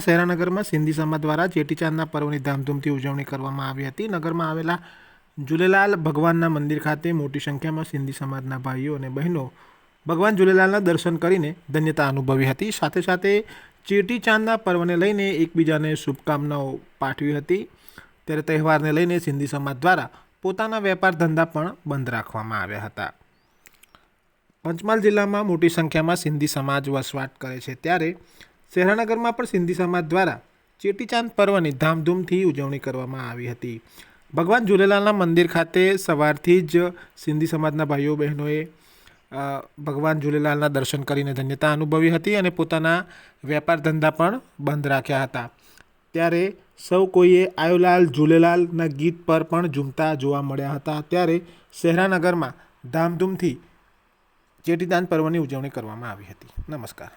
શહેરાનગરમાં સિંધી સમાજ દ્વારા ચેટીચાંદના પર્વની ધામધૂમથી ઉજવણી કરવામાં આવી હતી. નગરમાં આવેલા ઝૂલેલાલ ભગવાનના મંદિર ખાતે મોટી સંખ્યામાં સિંધી સમાજના ભાઈઓ અને બહેનો ભગવાન ઝૂલેલાલના દર્શન કરીને ધન્યતા અનુભવી હતી. સાથે સાથે ચેટીચાંદના પર્વને લઈને એકબીજાને શુભકામનાઓ પાઠવી હતી. ત્યારે તહેવારને લઈને સિંધી સમાજ દ્વારા પોતાના વેપાર ધંધા પણ બંધ રાખવામાં આવ્યા હતા. પંચમહાલ જિલ્લામાં મોટી સંખ્યામાં સિંધી સમાજ વસવાટ કરે છે. ત્યારે શહેરાનગરમાં પણ સિંધી સમાજ દ્વારા ચેટીચાંદ પર્વની ધામધૂમથી ઉજવણી કરવામાં આવી હતી. ભગવાન ઝૂલેલાલના મંદિર ખાતે સવારથી જ સિંધી સમાજના ભાઈઓ, બહેનોએ ભગવાન ઝૂલેલાલના દર્શન કરીને ધન્યતા અનુભવી હતી અને પોતાના વેપાર ધંધા પણ બંધ રાખ્યા હતા. ત્યારે સૌ કોઈએ આયોલાલ ઝૂલેલાલના ગીત પર પણ ઝૂમતા જોવા મળ્યા હતા. ત્યારે શહેરાનગરમાં ધામધૂમથી ચેટીદાન પર્વની ઉજવણી કરવામાં આવી હતી. નમસ્કાર.